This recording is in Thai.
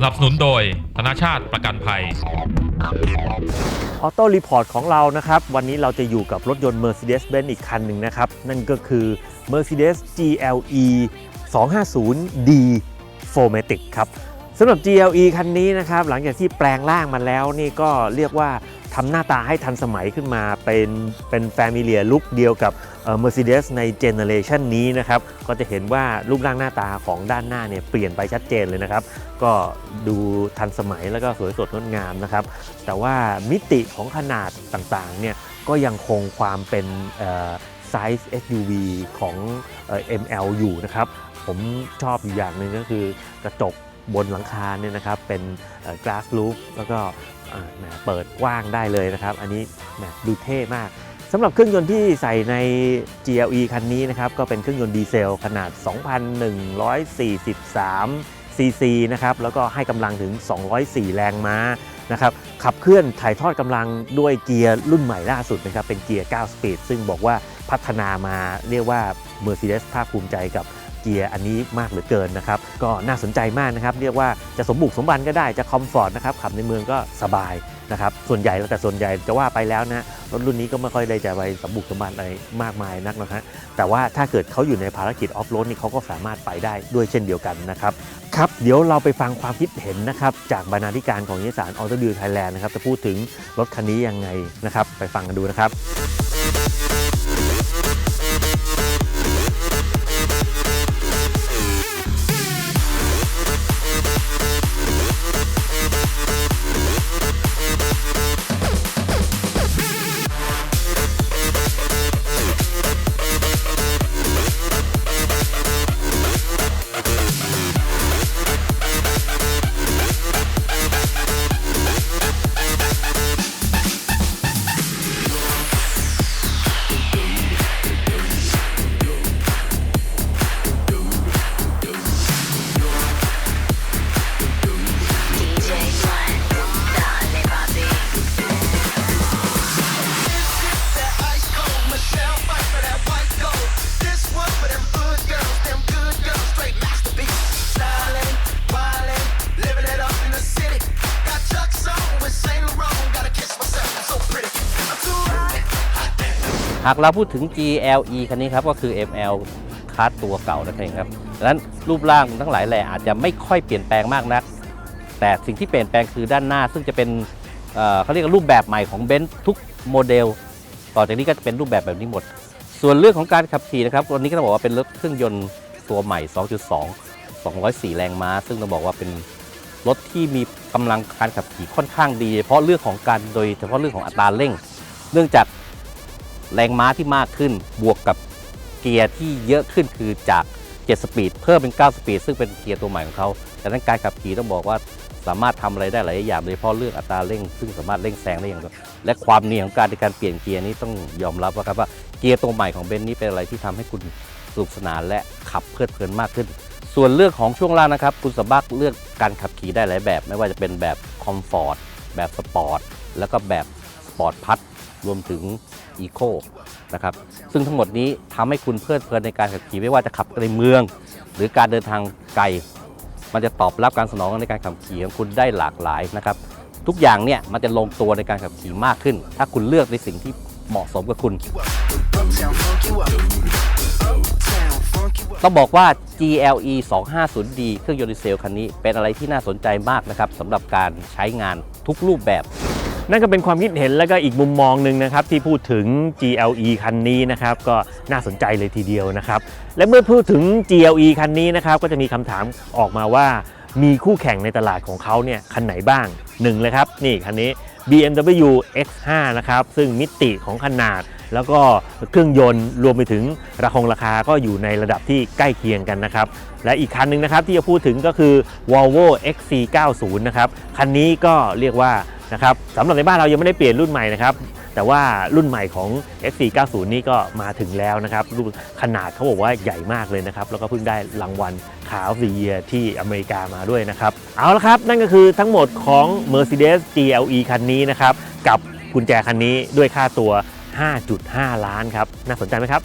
สนับสนุนโดยธนาชาติประกันภัย ออโต้รีพอร์ตของเรานะครับ วันนี้เราจะอยู่กับรถยนต์ Mercedes-Benz อีกคันหนึ่งนะครับ นั่นก็คือ Mercedes GLE 250D 4matic ครับสำหรับ GLE คันนี้นะครับ หลังจากที่แปลงร่างมาแล้วนี่ก็เรียกว่า ทำหน้าตาให้ทันสมัยขึ้นมาเป็นเป็นแฟมิเลียลุคเดียวกับเอ่อ Mercedes ในเจเนเรชันนี้นะครับก็จะเห็นว่ารูปร่างหน้าตาของด้านหน้าเนี่ยเปลี่ยนไปชัดเจนเลยนะครับ ก็ดูทันสมัยแล้วก็สวยสดงดงามนะครับ แต่ว่ามิติของขนาดต่างๆเนี่ยก็ยังคงความเป็นไซส์ SUV ของเอ่อ ML อยู่นะครับ ผมชอบอยู่อย่างหนึ่งก็คือกระจกบนหลังคาเนี่ยนะครับเป็นเอ่อ glass roof แล้วก็ เอ่อแหมเปิดกว้างได้เลยนะครับ อันนี้ดูเท่มากสำหรับเครื่องยนต์ที่ใส่ใน GLE คันนี้นะครับก็เป็นเครื่องยนต์ดีเซลขนาด 2,143 ซีซีนะครับแล้วก็ให้กำลังถึง 204 แรงม้านะครับขับเคลื่อนถ่ายทอดกำลังด้วยเกียร์รุ่นใหม่ล่าสุดนะครับเป็นเกียร์ 9 สปีด ซึ่งบอกว่าพัฒนามาเรียกว่า Mercedes ภาคภูมิใจกับ เกียร์อันนี้มากเหลือเกินนะครับ ก็น่าสนใจมากนะครับ เรียกว่าจะสมบุกสมบันก็ได้จะคอมฟอร์ตนะครับขับในเมืองก็สบายนะครับส่วนใหญ่แล้วแต่ส่วนใหญ่จะว่าไปแล้วนะรถรุ่นนี้ก็ไม่ค่อยได้จะไปสมบุกสมบันอะไรมากมายนักนะฮะแต่ว่าถ้าเกิดเขาอยู่ในภารกิจออฟโรดนี่เขาก็สามารถไปได้ด้วยเช่นเดียวกันนะครับครับเดี๋ยวเราไปฟังความคิดเห็นนะครับจากบรรณาธิการของนิสสานออโตบิวไทยแลนด์นะครับจะพูดถึงรถคันนี้ยังไงนะครับไปฟังกันดูนะครับากเราพูดถึง GLE คันนี้ครับก็คือ ML คัสตัวเก่านั่นเองครับดังนั้นรูปร่างทั้งหลายแหล่อาจจะไม่ค่อยเปลี่ยนแปลงมากนัก แต่สิ่งที่เปลี่ยนแปลงคือด้านหน้า ซึ่งจะเป็นเเขาเรียกว่ารูปแบบใหม่ของเบนซ์ทุกโมเดล ต่อจากนี้ก็จะเป็นรูปแบบแบบนี้หมด ส่วนเรื่องของการขับขี่นะครับวันนี้ก็ต้องบอกว่าเป็นรถเครื่องยนต์ตัวใหม่ 2.2 204 แรงม้า ซึ่งต้องบอกว่าเป็นรถที่มีกำลังการขับขี่ค่อนข้างดี เพราะเรื่องของการโดยเฉพาะเรื่องของอัตราเร่ง เนื่องจาก แรงม้าที่มากขึ้น บวกกับเกียร์ที่เยอะขึ้นคือจาก 7 สปีด เพิ่มเป็น 9 สปีด ซึ่งเป็นเกียร์ตัวใหม่ของเขาดังนั้นการขับขี่ต้องบอกว่าสามารถทำอะไรได้หลายอย่างโดยเฉพาะเรื่องอัตราเร่ง ซึ่งสามารถเร่งแซงได้อย่างและความเนียนของการในการเปลี่ยนเกียร์นี้ต้องยอมรับว่าครับว่าเกียร์ตัวใหม่ของเบนซ์นี้เป็นอะไรที่ทำให้คุณสนุกสนานและขับเพลิดเพลินมากขึ้น ส่วนเรื่องของช่วงล่างนะครับ คุณสามารถเลือกการขับขี่ได้หลายแบบ ไม่ว่าจะเป็นแบบคอมฟอร์ตแบบสปอร์ตแล้วก็แบบสปอร์ตพัท รวมถึงอีโคนะครับซึ่งทั้งหมดนี้ทำให้คุณเพลิดเพลินในการขับขี่ไม่ว่าจะขับในเมือง หรือการเดินทางไกล มันจะตอบรับการสนองในการขับขี่ของคุณได้หลากหลายนะครับ ทุกอย่างเนี่ยมันจะลงตัวในการขับขี่มากขึ้น ถ้าคุณเลือกในสิ่งที่เหมาะสมกับคุณ ต้องบอกว่า GLE 250D เครื่องยนต์ดีเซลคันนี้เป็นอะไรที่น่าสนใจมากนะครับสำหรับการใช้งานทุกรูปแบบ นั่นก็เป็นความคิดเห็นแล้วก็อีกมุมมองหนึ่งนะครับที่พูดถึง GLE คันนี้นะครับก็น่าสนใจเลยทีเดียวนะครับและเมื่อพูดถึง GLE คันนี้นะครับก็จะมีคำถามออกมาว่า มีคู่แข่งในตลาดของเขาเนี่ยคันไหนบ้างหนึ่งเลยครับนี่คันนี้ BMW X5 นะครับซึ่งมิติของขนาด แล้วก็เครื่องยนต์รวมไปถึงราคงราคาก็อยู่ในระดับที่ใกล้เคียงกันนะครับ และอีกคันหนึ่งนะครับที่จะพูดถึงก็คือ Volvo XC90 นะครับคันนี้ก็เรียกว่านะครับสำหรับในบ้านเรายังไม่ได้เปลี่ยนรุ่นใหม่นะครับแต่ว่ารุ่นใหม่ของ XC90 นี่ก็มาถึงแล้วนะครับรูปขนาดเขาบอกว่าใหญ่มากเลยนะครับ แล้วก็เพิ่งได้รางวัลขาว of the Year ที่อเมริกามาด้วยนะครับ เอาละครับ นั่นก็คือทั้งหมดของ Mercedes GLE คันนี้นะครับ กับกุญแจคันนี้ด้วยค่าตัว 5.5 ล้านครับ น่าสนใจไหมครับ